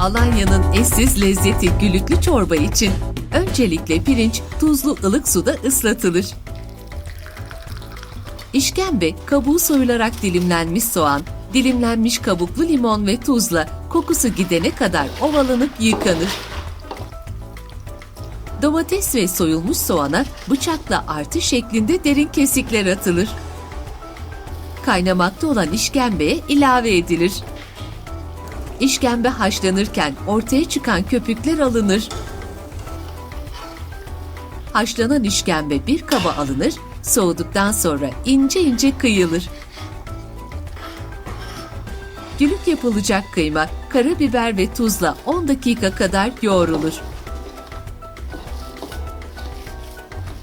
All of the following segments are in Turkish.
Alanya'nın eşsiz lezzeti gülüklü çorba için öncelikle pirinç tuzlu ılık suda ıslatılır. İşkembe, kabuğu soyularak dilimlenmiş soğan, dilimlenmiş kabuklu limon ve tuzla kokusu gidene kadar ovalanıp yıkanır. Domates ve soyulmuş soğana bıçakla artı şeklinde derin kesikler atılır. Kaynamakta olan işkembeye ilave edilir. İşkembe haşlanırken ortaya çıkan köpükler alınır. Haşlanan işkembe bir kaba alınır, soğuduktan sonra ince ince kıyılır. Gülük yapılacak kıyma, karabiber ve tuzla 10 dakika kadar yoğrulur.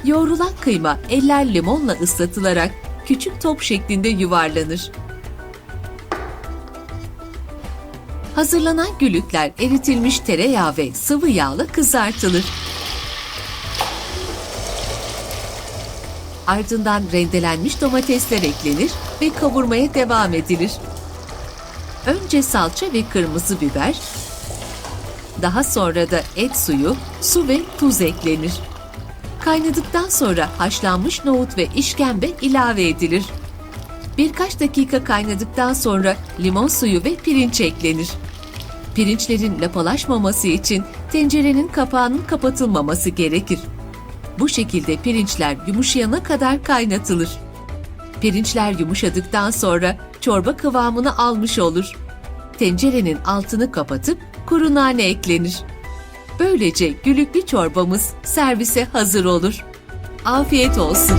Yoğrulan kıyma eller limonla ıslatılarak küçük top şeklinde yuvarlanır. Hazırlanan gülükler eritilmiş tereyağı ve sıvı yağla kızartılır. Ardından rendelenmiş domatesler eklenir ve kavurmaya devam edilir. Önce salça ve kırmızı biber, daha sonra da et suyu, su ve tuz eklenir. Kaynadıktan sonra haşlanmış nohut ve işkembe ilave edilir. Birkaç dakika kaynadıktan sonra limon suyu ve pirinç eklenir. Pirinçlerin lapalaşmaması için tencerenin kapağının kapatılmaması gerekir. Bu şekilde pirinçler yumuşayana kadar kaynatılır. Pirinçler yumuşadıktan sonra çorba kıvamını almış olur. Tencerenin altını kapatıp kuru nane eklenir. Böylece gülüklü çorbamız servise hazır olur. Afiyet olsun.